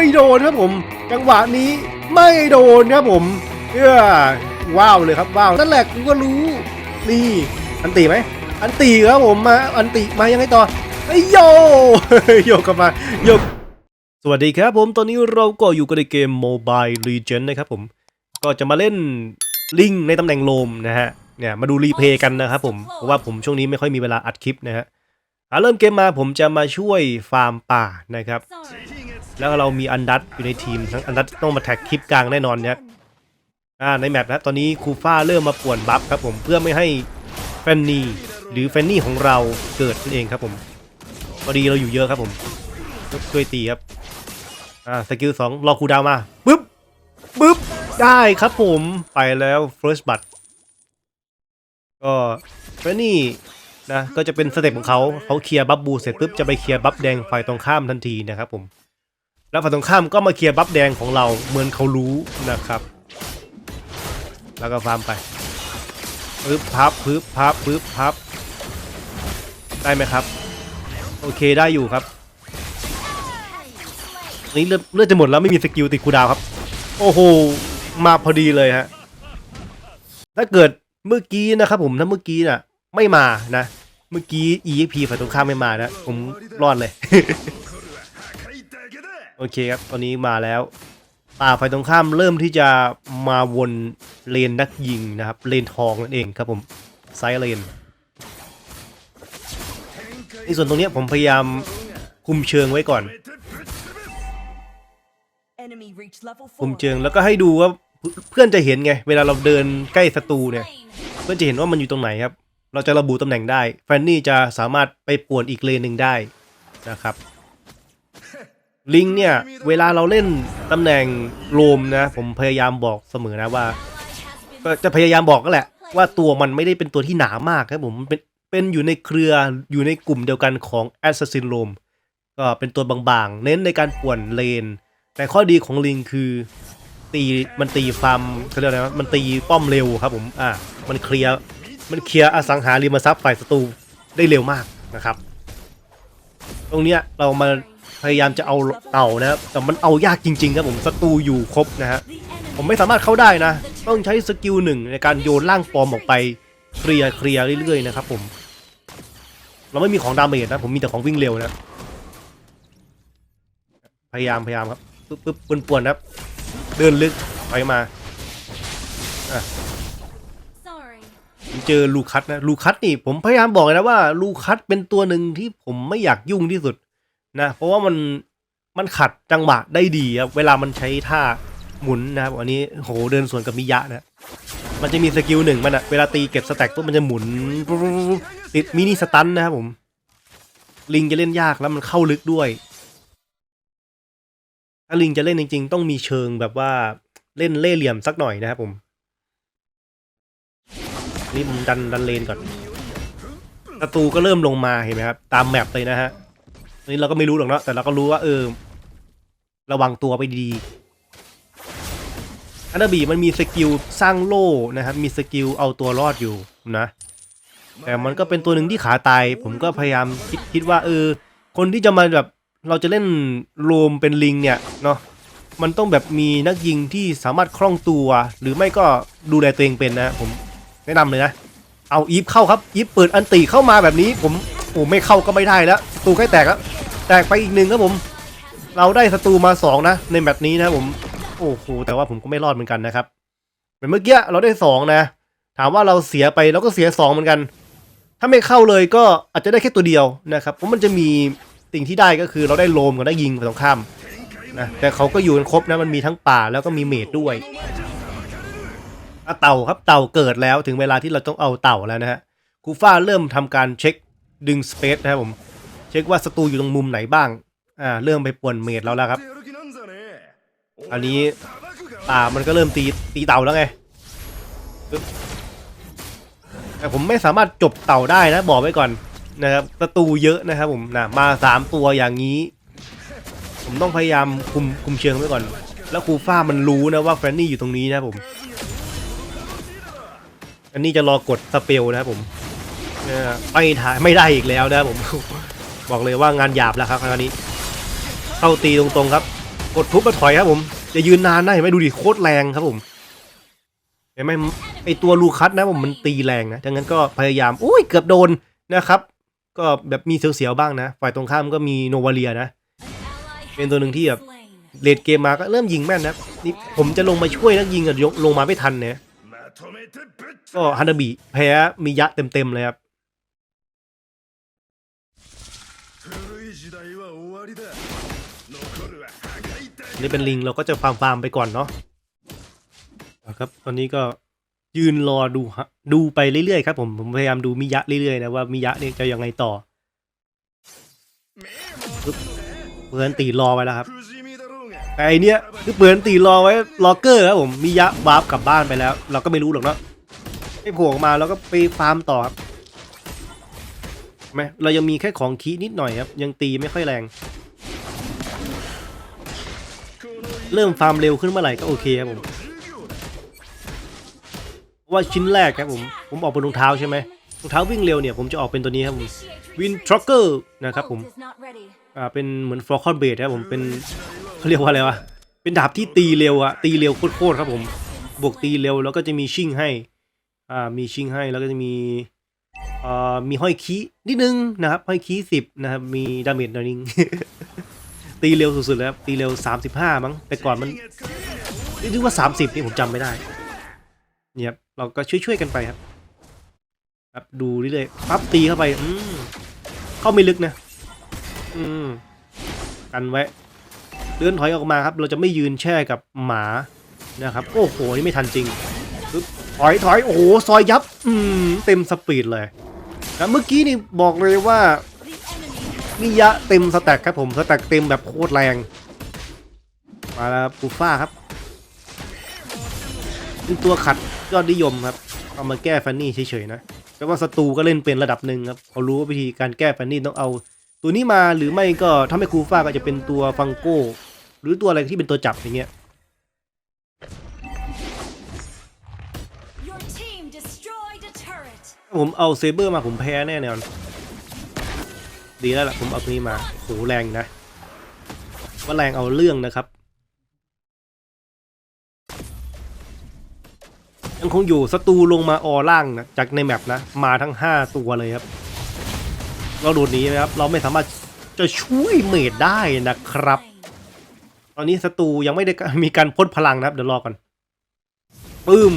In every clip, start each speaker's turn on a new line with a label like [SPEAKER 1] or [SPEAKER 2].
[SPEAKER 1] ไม่โดนครับผม จังหวะนี้ไม่โดนครับผมเออว้าวเลยครับว้าวนั่นแหละกูก็รู้นี่อันตีไหมอันตีครับผมมาอันตีมายังไงต่อไอโยโยกลับมาโยกสวัสดีครับผมตอนนี้เราก็อยู่กันในเกม Mobile Legends นะครับผมก็จะมาเล่นลิงในตำแหน่งโลมนะฮะเนี่ยมาดูรีเพย์กันนะครับผมเพราะว่าผมช่วงนี้ไม่ค่อยมีเวลาอัดคลิปนะฮะอะเริ่มเกมมาผมจะมาช่วยฟาร์มป่านะครับ แล้วเรามีอันดัตอยู่ในทีมทั้งอันดัตต้องมาแท็กคลิปกลางแน่นอนเนี่ยอ่าในแมปนะตอนนี้ครูฟ้าเริ่มมาป่วนบัฟครับผมเพื่อไม่ให้แฟนนี่หรือแฟนนี่ของเราเกิดนั่นเองครับผมพอดีเราอยู่เยอะครับผมช่วยตีครับอ่าสกิลสองรอครูดาวมาปึ๊บปึ๊บได้ครับผมไปแล้ว first b u t ก็แฟนนี่นะก็จะเป็นสเต็ปของเขาเขาเคลียร์บัฟบูเสร็จปุ๊บจะไปเคลียร์บัฟแดงฝ่ายตรงข้ามทันทีนะครับผม แล้วฝั่งตรงข้ามก็มาเคลียร์บัฟแดงของเราเหมือนเขารู้นะครับ แล้วก็ฟาร์มไปปึ๊บพับปึ๊บพับปึ๊บพับ ได้ไหมครับ โอเคได้อยู่ครับนี่เลือดเลือดจะหมดแล้วไม่มีสกิลติดคูดาวครับ โอ้โหมาพอดีเลยฮะถ้าเกิดเมื่อกี้นะครับผมถ้าเมื่อกี้น่ะ ไม่มานะ เมื่อกี้ EXP ฝ่ายตรงข้ามไม่มานะ ผมรอดเลย โอเคครับ ตอนนี้มาแล้วป่าฝ่ายตรงข้ามเริ่มที่จะมาวนเลนนักยิงนะครับ เลนทองนั่นเองครับผมไซเลนในส่วนตรงเนี้ยผมพยายามคุมเชิงไว้ก่อน คุมเชิงแล้วก็ให้ดูว่าเพื่อนจะเห็นไง เวลาเราเดินใกล้ศัตรูเนี่ย เพื่อนจะเห็นว่ามันอยู่ตรงไหนครับ เราจะระบุตำแหน่งได้แฟนนี่จะสามารถไปป่วนอีกเลนหนึ่งได้นะครับ ลิงเนี่ย เวลาเราเล่นตำแหน่งโลมนะ ผมพยายามบอกเสมอนะว่า ก็จะพยายามบอกก็แหละ ว่าตัวมันไม่ได้เป็นตัวที่หนามากครับผมมันเป็นเป็นอยู่ในเครืออยู่ในกลุ่มเดียวกันของ Assassin r o m ก็เป็นตัวบางๆ เน้นในการป่วนเลน แต่ข้อดีของลิงคือตีมันตีฟาร์มเขาเรียกอะไรนะมันตีป้อมเร็วครับผมอ่ามันเคลียร์มันเคลียร์อสังหาริมทรัพย์ฝ่ายศัตรูได้เร็วมากนะครับ ตรงเนี้ยเรามา พยายามจะเอาเต่านะครับแต่มันเอายากจริงๆครับผมศัตรูอยู่ครบนะฮะผมไม่สามารถเข้าได้นะ ต้องใช้สกิลหนึ่งในการโยนร่างปลอมออกไปเคลียร์เคลียร์เรื่อยๆนะครับผม เราไม่มีของดาเมจนะ ผมมีแต่ของวิ่งเร็วนะพยายามพยายามครับปึ๊บปึ๊บปวนปวนๆครับเดินลึกไปมาผมเจอลูคัสนะลูคัสนี่ผมพยายามบอกเลยนะว่าลูคัสเป็นตัวหนึ่งที่ผมไม่อยากยุ่งที่สุด นะเพราะว่ามันมันขัดจังหวะได้ดีครับเวลามันใช้ท่าหมุนนะครับอันนี้โหเดินสวนกับมิยะนะมันจะมีสกิลหนึ่งมันอะเวลาตีเก็บสแต็กปุ๊บมันจะหมุนติดมินิสตันนะครับผม ลิงจะเล่นยากแล้วมันเข้าลึกด้วยถ้าลิงจะเล่นจริง ๆ ต้องมีเชิงแบบว่าเล่นเล่เหลี่ยมสักหน่อยนะครับผมนี่ผมดันดันเลนก่อนศัตรูก็เริ่มลงมาเห็นไหมครับ ตามแมปเลยนะฮะ นนี้เราก็ไม่รู้หรอกเนาะแต่เราก็รู้ว่าเออ ระวังตัวไปดีอันดับบีมันมีสกิลสร้างโล่นะครับ มีสกิลเอาตัวรอดอยู่นะ แต่มันก็เป็นตัวหนึ่งที่ขาตาย ผมก็พยายามคิดคิดว่าเออ คนที่จะมาแบบเราจะเล่นโรมเป็นลิงเนี่ยเนาะมันต้องแบบมีนักยิงที่สามารถคล่องตัว หรือไม่ก็ดูแลตัวเองเป็นนะ ผมแนะนำเลยนะ เอาอีฟเข้าครับอีฟเปิดอันตีเข้ามาแบบนี้ผม โอ้ไม่เข้าก็ไม่ได้แล้วศัตรูใกล้แตกแล้วแตกไปอีกหนึ่งครับผม เราได้ศัตรูมาสองนะ ในแบบนี้นะผมโอ้โหแต่ว่าผมก็ไม่รอดเหมือนกันนะครับเหมือนเมื่อกี้เราได้สองนะ ถามว่าเราเสียไปเราก็เสียสองเหมือนกัน ถ้าไม่เข้าเลยก็อาจจะได้แค่ตัวเดียวนะครับเพราะมันจะมีสิ่งที่ได้ก็คือเราได้โลมกับได้ยิงไปตรงข้ามนะแต่เขาก็อยู่กันครบนะมันมีทั้งป่าแล้วก็มีเมดด้วยเต่าครับเต่าเกิดแล้วถึงเวลาที่เราต้องเอาเต่าแล้วนะฮะคูฟ้าเริ่มทำการเช็ค ดึงสเปซนะครับผม เช็คว่าศัตรูอยู่ตรงมุมไหนบ้าง อ่า เริ่มไปป่วนเมดเราแล้วครับ อันนี้ป่ามันก็เริ่มตีตีเต่าแล้วไงแต่ผมไม่สามารถจบเต่าได้นะบอกไว้ก่อนนะครับศัตรูเยอะนะครับผมนะมาสามตัวอย่างนี้ ผมต้องพยายามคุมคุมเชิงไว้ก่อน แล้วครูฟ้ามันรู้นะว่าแฟนนี่อยู่ตรงนี้นะผม อันนี้จะรอกดสเปลนะครับผม ไม่ถ่ายไม่ได้อีกแล้วนะผม บอกเลยว่างานหยาบแล้วครับครั้นี้ เข้าตีตรงๆครับ กดทุบมาถอยครับผม จะยืนนานได้เห็นไหมดูดิโคตรแรงครับผมเห็นไหมไอตัวลูคัสนะผมมันตีแรงนะดังนั้นก็พยายามอุ้ยเกือบโดนนะครับ ก็แบบมีเสียวๆบ้างนะ ฝ่ายตรงข้ามก็มีโนวาเลียนะ เป็นตัวหนึ่งที่แบบเลดเกมมาก็เริ่มยิงแม่นนะนี่ผมจะลงมาช่วยนักยิงอะลงมาไม่ทันเนี่ยก็ฮันดาบีแพ้มียะเต็มๆเลยครับ นี่เป็นลิงเราก็จะฟาร์มฟาร์มไปก่อนเนาะครับตอนนี้ก็ยืนรอดูฮะดูไปเรื่อยๆครับผมผมพยายามดูมิยะเรื่อยๆนะว่ามิยะเนี่ยจะยังไงต่อเปือนตีรอไว้แล้วครับไอเนี้ยคือเปือนตีรอไว้ล็อกเกอร์ครับผมมิยะวาร์กลับบ้านไปแล้ว เราก็ไม่รู้หรอกเนาะไอ้ผวมาแล้วก็ไปฟาร์มต่อครับไหมเรายังมีแค่ของคีนิดหน่อยครับ ยังตีไม่ค่อยแรง เริ่มฟาร์มเร็วขึ้นเมื่อไหร่ก็โอเคครับผมว่าชิ้นแรกครับผม ผมออกเป็นรองเท้าใช่ไหมรองเท้าวิ่งเร็วเนี่ยผมจะออกเป็นตัวนี้ครับผมวินทร็อเกอร์นะครับผมอ่าเป็นเหมือนฟลอคอนเบดครับผมเป็นเขาเรียกว่าอะไรวะเป็นดาบที่ตีเร็วอะตีเร็วโคตรครับผม บวกตีเร็วแล้วก็จะมีชิงให้อ่ามีชิงให้แล้วก็จะมีอ่ามีห้อยคีนิดนึงนะครับห้อยคีสิบนะครับมีดาเมจนิดนึง ตีเร็วสุดๆแล้วครับตีเร็ว 35 มั้งแต่ก่อนมันนึกว่า 30 นี่ผมจำไม่ได้เนี่ยเราก็ช่วยๆกันไปครับครับดูเรื่อยๆปั๊บตีเข้าไปอืมเข้าไม่ลึกนะอืมกันไว้เดินถอยออกมาครับ เราจะไม่ยืนแช่กับหมานะครับ โอ้โหนี่ไม่ทันจริงปึ๊บถอยถอยโอ้โหซอยยับ อืมเต็มสปีดเลยนะเมื่อกี้นี่บอกเลยว่า มิยะเต็มสแต็กครับผมสแต็กเต็มแบบโคตรแรง มาแล้วครับปูฟ้าครับเป็นตัวขัดยอดนิยมครับ เอามาแก้ฟันนี่เฉยๆนะแต่ว่าศัตรูก็เล่นเป็นระดับหนึ่งครับเขารู้ว่าวิธีการแก้ฟันนี่ต้องเอา ตัวนี้มาหรือไม่ก็ถ้าไม่คูฟ้าก็จะเป็นตัวฟังโก้ หรือตัวอะไรที่เป็นตัวจับอย่างเงี้ย
[SPEAKER 2] Your team destroyed a turret.
[SPEAKER 1] ถ้าผมเอาเซเบอร์มาผมแพ้แน่นอน ดีแล้วล่ะผมเอาตัวนี้มาโหแรงนะ ว่าแรงเอาเรื่องนะครับ ยังคงอยู่ศัตรูลงมาออล่างนะจากในแมปนะ มาทั้ง 5 ตัวเลยครับ เราโดดหนีนะครับ เราไม่สามารถจะช่วยเมดได้นะครับ ตอนนี้ศัตรูยังไม่ได้มีการพ่นพลังนะครับ เดี๋ยวรอก่อนปึ้ม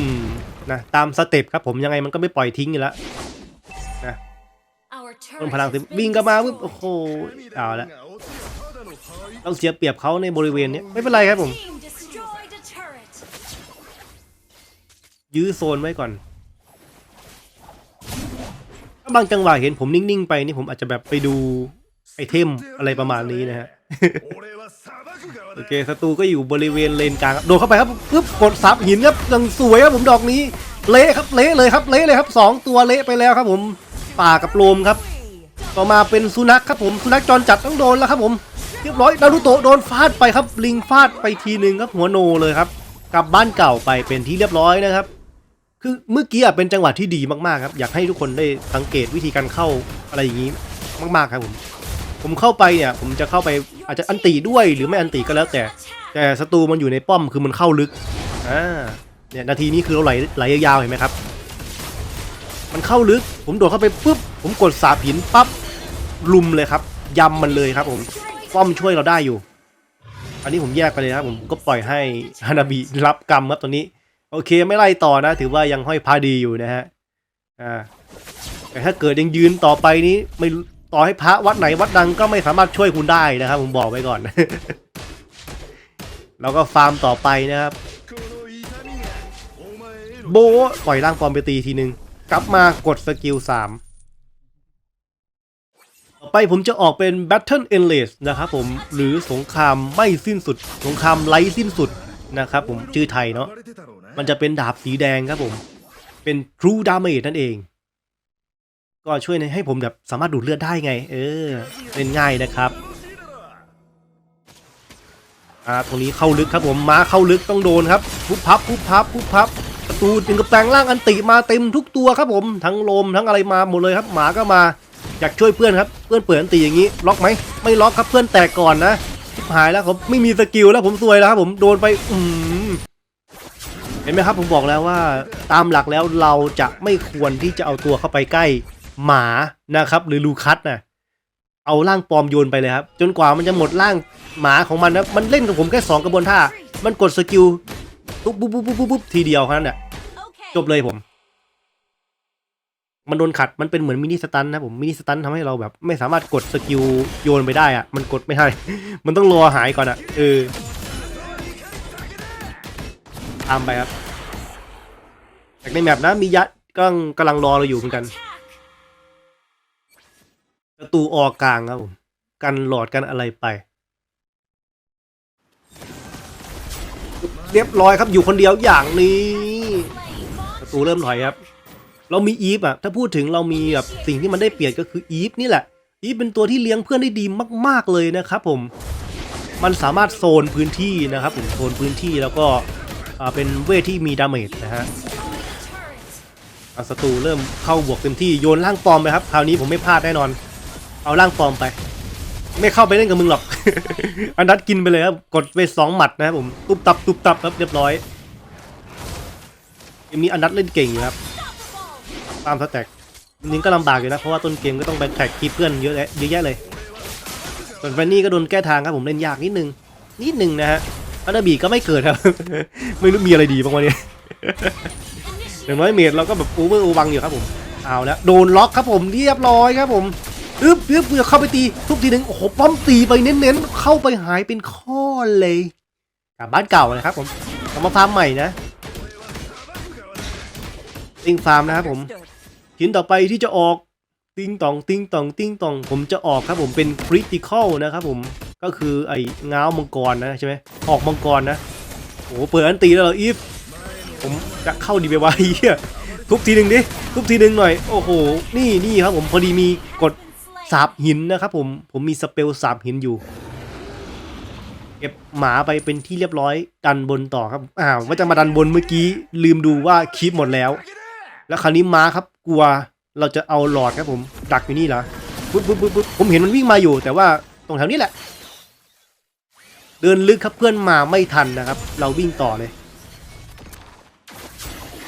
[SPEAKER 1] นะตามสเต็ปครับผมยังไงมันก็ไม่ปล่อยทิ้งอยู่แล้ว
[SPEAKER 2] เพิ่ม
[SPEAKER 1] พลัง
[SPEAKER 2] สิ
[SPEAKER 1] วิ่งกลับมาปุ๊บโอ้โหเอาละ
[SPEAKER 3] ต้อง
[SPEAKER 1] เสียเปรียบเขาในบริเวณนี้ไม่เป็นไรครับผม ยื้อโซนไว้ก่อนถ้าบางจังหวะเห็นผมนิ่ง ๆ ไปนี่ผมอาจจะแบบไปดูไอเทมอะไรประมาณนี้นะฮะโอเคศัตรูก็อยู่บริเวณเลนกลางโดดเข้าไปครับปึ๊บกดซับหินครับยังสวยครับผมดอกนี้ เละครับเละเลยครับเละเลยครับ 2 ตัวเละไปแล้วครับผมป่ากับโลมครับ ต่อมาเป็นสุนัขครับผมสุนัขจรจัดต้องโดนแล้วครับผมเรียบร้อยดารุโตะโดนฟาดไปครับ ลิงฟาดไปทีหนึ่งครับหัวโนเลยครับ กลับบ้านเก่าไปเป็นที่เรียบร้อยนะครับ คือเมื่อกี้เป็นจังหวะที่ดีมากๆครับ อยากให้ทุกคนได้สังเกตวิธีการเข้าอะไรอย่างนี้มากๆครับผม ผมเข้าไปเนี่ย ผมจะเข้าไปอาจจะอันตีด้วยหรือไม่อันตีก็แล้วแต่ แต่ศัตรูมันอยู่ในป้อมคือมันเข้าลึกอ่าเนี่ยนาทีนี้คือเราไหลไหลยาวๆเห็นไหมครับ มันเข้าลึก ผมโดดเข้าไปปุ๊บ ผมกดสาผินปั๊บลุมเลยครับยำมันเลยครับผมป้อมช่วยเราได้อยู่ อันนี้ผมแยกไปเลยนะผมก็ปล่อยให้ฮานาบิรับกรรมครับตอนนี้ โอเคไม่ไล่ต่อนะ ถือว่ายังห้อยพาดีอยู่นะฮะอ่าแต่ถ้าเกิดยังยืนต่อไปนี้ไม่ต่อให้พระวัดไหนวัดดังก็ไม่สามารถช่วยคุณได้นะครับ ผมบอกไว้ก่อน แล้วก็ฟาร์มต่อไปนะครับ โบปล่อยร่างฟปร์มไปตีทีนึง กลับมากดสกิลสามต่อไปผมจะออกเป็น Battle Endless นะครับผมหรือสงครามไม่สิ้นสุด สงครามไร้สิ้นสุดนะครับผมชื่อไทยเนาะมันจะเป็นดาบสีแดงครับผม เป็น True Damage นั่นเอง ก็ช่วยในให้ผมแบบสามารถดูดเลือดได้ไง เออเล่นง่ายนะครับอ่าตรงนี้เข้าลึกครับผมมาเข้าลึกต้องโดนครับพุบพับพุบพับพุบพับ ประตูถึงกับแปลงร่างอันติมาเต็มทุกตัวครับผมทั้งลมทั้งอะไรมาหมดเลยครับ หมาก็มาอยากช่วยเพื่อนครับเพื่อนเปิดอันติอย่างนี้ ล็อกไหมไม่ล็อกครับเพื่อนแตกก่อนนะหายแล้วผมไม่มีสกิลแล้วผมซวยแล้วครับผมโดนไปอืมเห็นไหมครับผมบอกแล้วว่า ตามหลักแล้วเราจะไม่ควรที่จะเอาตัวเข้าไปใกล้หมานะครับ หรือลูคัสนะเอาร่างปลอมโยนไปเลยครับ จนกว่ามันจะหมดร่างหมาของมันนะมันเล่นกับผมแค่สองกระบวนท่า มันกดสกิล ปุ๊บปุ๊บปุ๊บปุ๊บปุ๊บปุ๊บทีเดียวแค่นั้นแหละ
[SPEAKER 2] Okay.
[SPEAKER 1] จบเลยผม มันโดนขัดมันเป็นเหมือนมินิสตันนะผมมินิสตันทำให้เราแบบ ไม่สามารถกดสกิลโยนไปได้อะมันกดไม่ได้ มันต้องรอหายก่อนอะเออตามไปครับแต่ในแมปนะมียัดก็กำลังรอเราอยู่เหมือนกัน
[SPEAKER 2] Attack.
[SPEAKER 1] ประตูออกกลางครับผมกันหลอดกันอะไรไป เรียบร้อยครับอยู่คนเดียวอย่างนี้ประตูเริ่มถอยครับ เรามีอีฟอะถ้าพูดถึงเรามีแบบสิ่งที่มันได้เปรียบก็คืออีฟนี่แหละอีฟเป็นตัวที่เลี้ยงเพื่อนได้ดีมาก ๆเลยนะครับผมมันสามารถโซนพื้นที่นะครับผมโซนพื้นที่แล้วก็เป็นเวทที่มีดาเมจนะฮะศัตรูเริ่มเข้าบวกเต็มที่โยนร่างปลอมไปครับคราวนี้ผมไม่พลาดแน่นอน เอาร่างปลอมไป ไม่เข้าไปเล่นกับมึงหรอก อันนัดกินไปเลยครับ กดไปสองหมัดนะครับผม ตุบตับตุบตับครับเรียบร้อยเกมนี้อันนัดเล่นเก่งอยู่ครับ ตามสแต็กนิ้งก็ลำบากอยู่นะ เพราะว่าต้นเกมก็ต้องไปแท็กคีเพื่อนเยอะแยะเยอะแยะเลย ส่วนแฟนนี่ก็โดนแก้ทางครับผมเล่นยากนิดนึง นิดนึงนะฮะอันดาบีก็ไม่เกิดครับ ไม่รู้มีอะไรดีบ้างวะเนี่ยอย่างน้อยเมดเราก็แบบอูเวอร์อูวังอยู่ครับผม เอาแล้วโดนล็อกครับผมเรียบร้อยครับผม อึ๊บอึ๊บเข้าไปตีทุกทีหนึ่งโอ้โหป้อมตีไปเน้นๆ เข้าไปหายเป็นข้อเลยกลับบ้านเก่าเลยครับผมกลับมาฟาร์มใหม่นะติงฟาร์มนะครับผมชิ้นต่อไปที่จะออกติ้งตองติ้งตองติ้งตอง ผมจะออกครับผมเป็นคริติคอลนะครับผมก็คือไอ้ง้าวมังกรนะใช่ไหมออกมังกรนะโอ้โหเปิดอันตีแล้วเหรออีฟผมจะเข้าดีไปวะเฮียทุบทีหนึ่งดิทุบทีหนึ่งหน่อย โอ้โห นี่นี่ครับผมพอดีมีกด สาบหินนะครับผมผมมีสเปลสาบหินอยู่ เก็บหมาไปเป็นที่เรียบร้อยดันบนต่อครับอ้าวว่าจะมาดันบนเมื่อกี้ ลืมดูว่าคลิปหมดแล้ว แล้วคราวนี้ม้าครับ กลัวเราจะเอาหลอดครับผม ดักอยู่นี่เหรอปุ๊บปุ๊บปุ๊บผมเห็นมันวิ่งมาอยู่ แต่ว่าตรงแถวนี้แหละ เดินลึกครับเพื่อนมาไม่ทันนะครับ เราวิ่งต่อเลย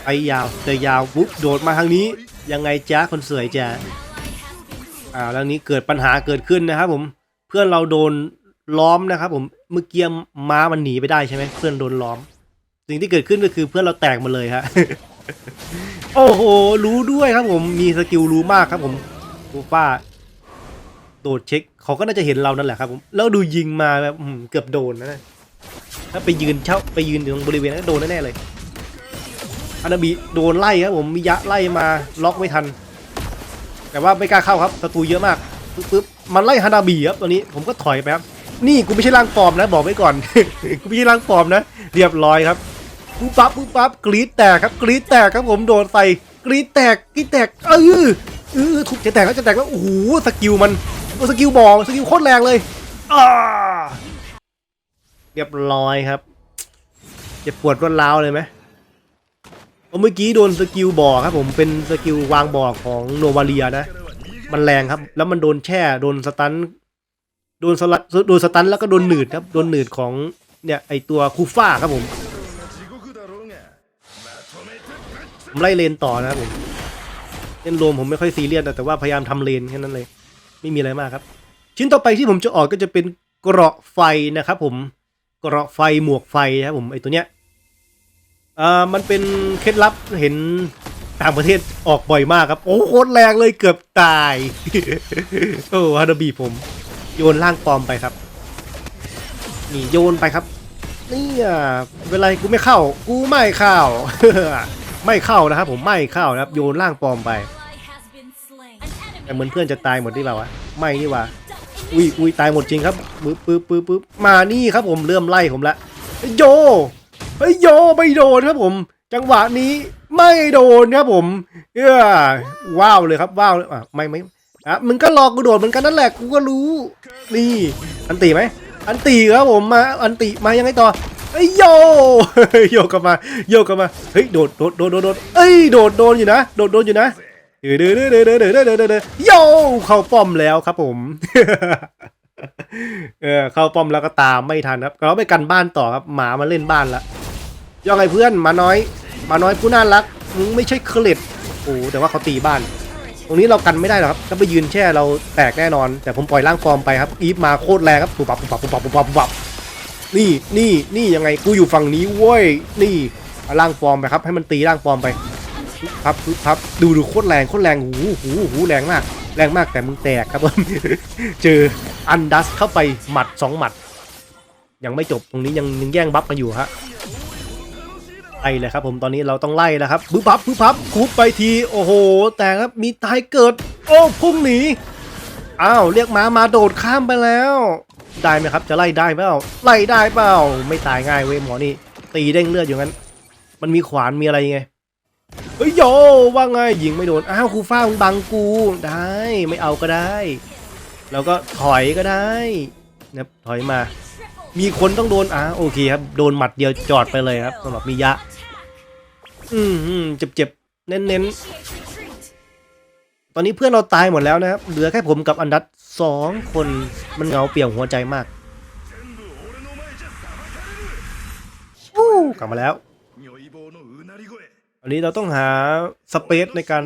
[SPEAKER 1] ไปยาวเจอยาวปุ๊บโดดมาทางนี้ ยังไงจ้าคนสวยจ้า อ่าแล้วนี้เกิดปัญหาเกิดขึ้นนะครับ ผมเพื่อนเราโดนล้อมนะครับ ผมเมื่อกี้ม้ามันหนีไปได้ใช่ไหมเพื่อนโดนล้อม สิ่งที่เกิดขึ้นก็คือเพื่อนเราแตกหมาเลยฮะโอ้โห รู้ด้วยครับผมมีสกิลรู้มากครับ ผมกูป้าโดดเช็คเขาก็น่าจะเห็นเรานั่นแหละครับผมแล้วดูยิงมาแบบเกือบโดนนะถ้าไปยืนเช่าไปยืนอยู่ตรงบริเวณนั้นโดนแน่เลยอานาบิโดนไล่ครับผมมิยะไล่มาล็อกไม่ทัน แต่ว่าไม่กล้าเข้าครับศัตรูเยอะมากปึ๊บมันไล่ฮานาบิครับตอนนี้ผมก็ถอยไปครับนี่กูไม่ใช่ร่างปลอมนะบอกไว้ก่อน กูไม่ใช่ร่างปลอมนะ เรียบร้อยครับปุ๊บปั๊บปุ๊บปั๊บกรีดแตกครับกรีดแตกครับผมโดนใส่กรีดแตกกรีดแตกเออเออถูกจะแตกแล้วจะแตกแล้วโอ้โหสกิลมันสกิลบอกสกิลโคตรแรงเลยอ่าเรียบร้อยครับจ็บปวดรวดร้าวเลยไหม เมื่อกี้โดนสกิลบ่อครับผมเป็นสกิลวางบ่อของโนวาเลียนะ มันแรงครับ แล้วมันโดนแช่โดนสตันโดนสลัดโดนสตันแล้วก็โดนหนืดครับโดนหนืดของเนี่ยไอตัวคูฟ่าครับผมผมไล่เลนต่อนะครับผมเล่นรวมผมไม่ค่อยซีเรียสแต่ว่าพยายามทำเลนแค่นั้นเลย ไม่มีอะไรมากครับ ชิ้นต่อไปที่ผมจะออกก็จะเป็นเกราะไฟนะครับผมเกราะไฟหมวกไฟนะครับผมไอตัวเนี้ย อ่ามันเป็นเคล็ดลับเห็นต่างประเทศออกบ่อยมากครับ โอ้โคตรแรงเลยเกือบตาย โอ้ฮานาบีผม โยนร่างปลอมไปครับ นี่โยนไปครับ นี่อะเวลากูไม่เข้า กูไม่เข้า ไม่เข้านะครับผมไม่เข้านะครับ โยนร่างปลอมไป แต่เหมือนเพื่อนจะตายหมดที่เปล่าวะไม่นี่ว่าอุ้ยอุ้ยตายหมดจริงครับปึ๊บปึ๊บปึ๊บปึ๊บมานี่ครับผมเริ่มไล่ผมละเฮ้ยโย เฮ้ยโยไม่โดนครับผม จังหวะนี้ไม่โดนครับผมเออว้าวเลยครับว้าวเลยอะไม่ไม่อะมึงก็หลอกกูโดนเหมือนกันนั่นแหละกูก็รู้นี่อันตีไหมอันตีครับผมมาอันตีมายังไงต่อเฮ้ยโยโยกลับมาโยกลับมาเฮ้ยโดดโดดโดดโดดเอ้ยโดดโดนอยู่นะโดดโดนอยู่นะเดือดเดือดเดือดเดือดเดือดเดือดโยเข้าป้อมแล้วครับผมเออเข้าป้อมแล้วก็ตามไม่ทันครับเราไปกันบ้านต่อครับหมามาเล่นบ้านละ ย่องไงเพื่อนมาน้อย มาน้อยผู้น่ารักมึงไม่ใช่เคล็ดโอ้แต่ว่าเขาตีบ้าน ตรงนี้เรากันไม่ได้หรอกครับถ้าไปยืนแช่เราแตกแน่นอน แต่ผมปล่อยร่างฟอร์มไปครับอีฟมาโคตรแรงครับปุบปับปุบปับปุบปับปุบปับปุบปับนี่นี่นี่ยังไงกูอยู่ฝั่งนี้เว้ยนี่ร่างฟอร์มไปครับ ให้มันตีร่างฟอร์มไปพับพับดูดูโคตรแรงโคตรแรงหูหูหูแรงมาก แรงมากแต่มึงแตกครับผมเจออันดัสเข้าไปหมัดสองหมัด ยังไม่จบตรงนี้ยังยังแย่งบัฟกันอยู่ฮะ ไล่เลยครับผมตอนนี้เราต้องไล่แล้วครับบึ๊บพับบึ๊บพับคุบไปทีโอ้โห แต่ครับมีตายเกิด โอ้พุ่งหนีอ้าวเรียกม้ามาโดดข้ามไปแล้ว ได้ไหมครับจะไล่ได้เปล่าไล่ได้เปล่าไม่ตายง่ายเว้ยหมอนี่ตีเด้งเลือดอยู่งั้น มันมีขวานมีอะไรไงเฮ้ยโยว่าไงยิงไม่โดนอ้าวครูฟ้ามึงบังกูได้ไม่เอาก็ได้ แล้วก็ถอยก็ได้นะถอยมา มีคนต้องโดนอะโอเคครับ โดนหมัดเดียวจอดไปเลยครับสำหรับมิยะอืมอืมเจ็บเจ็บเน้นเน้นตอนนี้เพื่อนเราตายหมดแล้วนะครับ เหลือแค่ผมกับอันดัตสองคนมันเหงาเปี่ยมหัวใจมากกลับมาแล้วอันนี้เราต้องหาสเปซในการ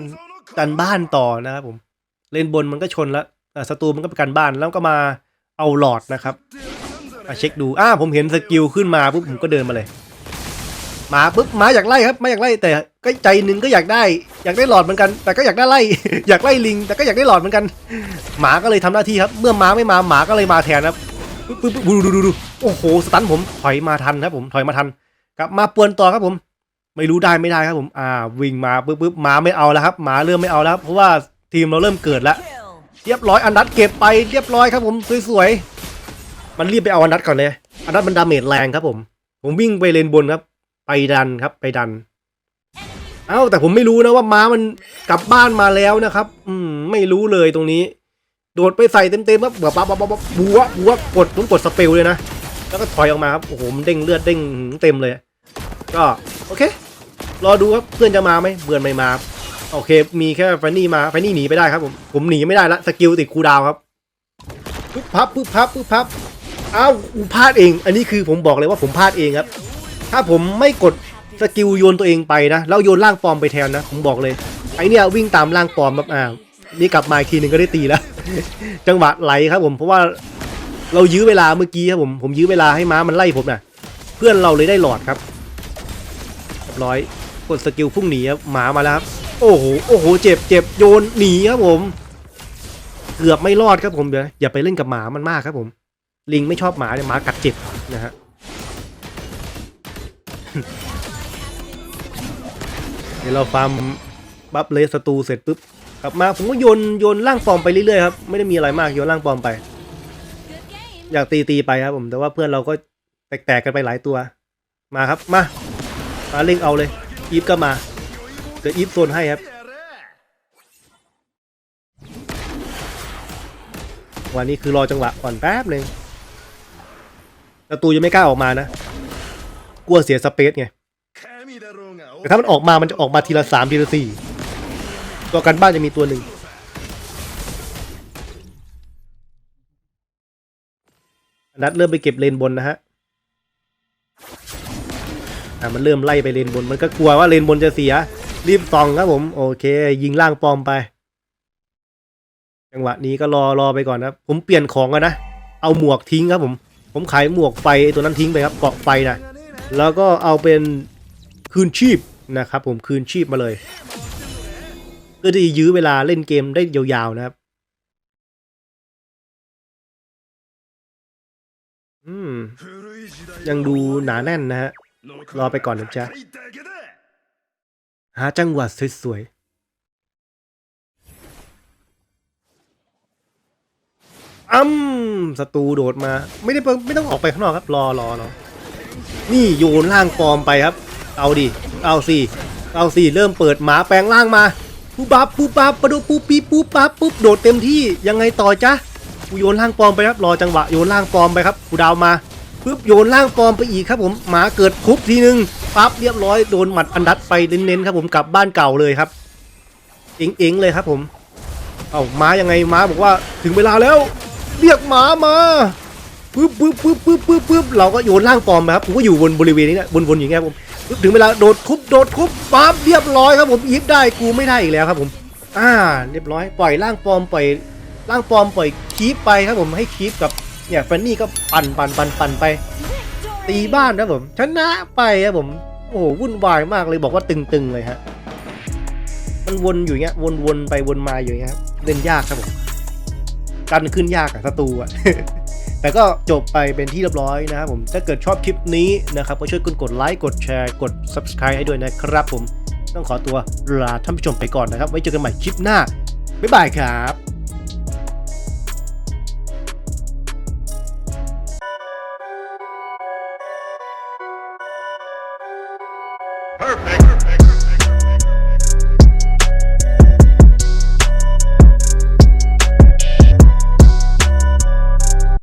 [SPEAKER 1] กันบ้านต่อนะครับผม เล่นบนมันก็ชนแล้วศัตรูมันก็ไปกันบ้านแล้วก็มาเอาหลอดนะครับ มาเช็คดูอ่าผมเห็นสกิลขึ้นมาปุ๊บผมก็เดินมาเลย มาปุ๊บมาอยากไล่ครับมาอยากไล่แต่ก็ใจหนึ่งก็อยากได้ อยากได้หลอดเหมือนกัน แต่ก็อยากได้ไล่ อยากไล่ลิง แต่ก็อยากได้หลอดเหมือนกัน หมาก็เลยทำหน้าที่ครับ เมื่อหมาไม่มาหมาก็เลยมาแทนครับปุ๊บปุ๊บปุ๊บดูดูดูดูโอ้โหสตันผมถอยมาทันครับ ผมถอยมาทันกลับมาปวนต่อครับผม ไม่รู้ได้ไม่ได้ครับผมอ่าวิ่งมาปุ๊บปุ๊บหมาไม่เอาแล้วครับหมาเริ่มไม่เอาแล้วเพราะว่าทีมเราเริ่มเกิดแล้วเรียบร้อยอันดัตเก็บไปเรียบร้อยครับผมสวยๆ มันรีบไปเอาอันดัตก่อนเลยอันดัตมันดาเมจแรงครับผม ผมวิ่งไปเลนบนครับ ไปดันครับ ไปดัน เอ้าแต่ผมไม่รู้นะว่าม้ามันกลับบ้านมาแล้วนะครับ อืมไม่รู้เลยตรงนี้ โดดไปใส่เต็มๆครับแบบปั๊บปั๊บปั๊บปั๊บบัวบัวกดผมกดสเปลเลยนะ แล้วก็ถอยออกมาครับ โอ้โหมันเด้งเลือดเด้งเต็มเลย ก็โอเค รอดูครับเพื่อนจะมาไหมเพื่อนไม่มา โอเค มีแค่แฟนนี่มาแฟนนี่หนีไปได้ครับผม ผมหนีไม่ได้ละสกิลติดคูดาวครับปึ๊บพับปึ๊บพับปึ๊บพับ อ้าวพลาดเอง อันนี้คือผมบอกเลยว่าผมพลาดเองครับ ถ้าผมไม่กดสกิลโยนตัวเองไปนะ แล้วโยนร่างปลอมไปแทนนะ ผมบอกเลย ไอเนี่ยวิ่งตามร่างปลอมแบบอ่านี่กลับมาอีกทีหนึ่งก็ได้ตีแล้ว จังหวะไหลครับผม เพราะว่าเรายื้อเวลาเมื่อกี้ครับผม ผมยื้อเวลาให้ม้ามันไล่ผมน่ะ เพื่อนเราเลยได้หลอดครับเรียบร้อยกดสกิลพุ่งหนีครับหมามาแล้วครับ โอ้โห โอ้โห เจ็บเจ็บโยนหนีครับผม เกือบไม่รอดครับผมเดี๋ยวอย่าไปเล่นกับหมามันมากครับผม ลิงไม่ชอบหมาเนี่ยหมากัดเจ็บนะฮะเดี๋ยวเราฟาร์มบัฟเลสตูเสร็จปุ๊บกลับมาผมก็โยนโยนร่างปลอมไปเรื่อยๆครับไม่ได้มีอะไรมากโยนร่างปลอมไป อยากตีตีไปครับผมแต่ว่าเพื่อนเราก็แตกๆกันไปหลายตัวมาครับมามาเล่งเอาเลยอีฟก็มาเดี๋ยวอีฟโซนให้ครับ วันนี้คือรอจังหวะก่อนแป๊บหนึ่ง ประตูยังไม่กล้าออกมานะ กลัวเสียสเปซไง แต่ถ้ามันออกมา มันจะออกมาทีละสามทีละสี่ตัวกันบ้านจะมีตัวหนึ่งนัดเริ่มไปเก็บเลนบนนะฮะ อ่ามันเริ่มไล่ไปเลนบน มันก็กลัวว่าเลนบนจะเสีย รีบตองครับผม โอเค ยิงล่างปลอมไป จังหวะนี้ก็รอรอไปก่อนนะ ผมเปลี่ยนของกันนะ เอาหมวกทิ้งครับผม ผมขายหมวกไฟไอตัวนั้นทิ้งไปครับเกาะไฟนะแล้วก็เอาเป็นคืนชีพนะครับ ผมคืนชีพมาเลยเพื่อที่ยื้อเวลาเล่นเกมได้ยาวๆนะครับ อืม ยังดูหนาแน่นนะฮะ รอไปก่อนนะจ๊ะ หาจังหวัดสวยๆ อ้ำศัตรูโดดมา ไม่ได้ไม่ต้องออกไปข้างนอกครับ รอรอรอนี่โยนร่างปลอมไปครับ เอาดิ เอาสิเอาสิเริ่มเปิดหมาแปลงร่างมาปุ๊บปั๊บปุ๊บปั๊บปะดูปุ๊บปีปุ๊บปั๊บปุ๊บโดดเต็มที่ยังไงต่อจ๊ะกูโยนร่างปลอมไปครับรอจังหวะโยนร่างปลอมไปครับกูดาวมาปุ๊บโยนร่างปลอมไปอีกครับผมหมาเกิดคุบทีนึงปั๊บเรียบร้อยโดนหมัดอันดัดไปเน้นๆครับผมกลับบ้านเก่าเลยครับเอ็งๆเลยครับผม เอ้าม้ายังไงม้าบอกว่าถึงเวลาแล้ว เรียกหมามาปึ๊บปึ๊บปึ๊บปึ๊บปึ๊บปึ๊บเราก็โยนร่างปลอมไปครับผมก็อยู่บนบริเวณนี้นะวนๆอย่างเงี้ยผมถึงเวลาโดดทุบโดดทุบปั๊บเรียบร้อยครับผมอีฟได้กูไม่ได้อีกแล้วครับผม อ่า เรียบร้อยปล่อยร่างปลอมปล่อยร่างปลอมปล่อยคีปไปครับผมให้คีปกับเนี่ยแฟนนี่ก็ปั่นปั่นปั่นปั่นไป ตีบ้านนะผมชนะไปครับผมโอ้โหวุ่นวายมากเลยบอกว่าตึงๆเลยฮะมันวนอยู่เงี้ยวนๆไปวนมาอยู่เงี้ยเล่นยากครับผม การขึ้นยากอะศัตรูอะแต่ก็จบไปเป็นที่เรียบร้อยนะครับผม ถ้าเกิดชอบคลิปนี้นะครับก็ช่วยกดกดไลค์กดแชร์กด subscribe ให้ด้วยนะครับผม ต้องขอตัวลาท่านผู้ชมไปก่อนนะครับ ไว้เจอกันใหม่คลิปหน้า บ๊ายบายครับ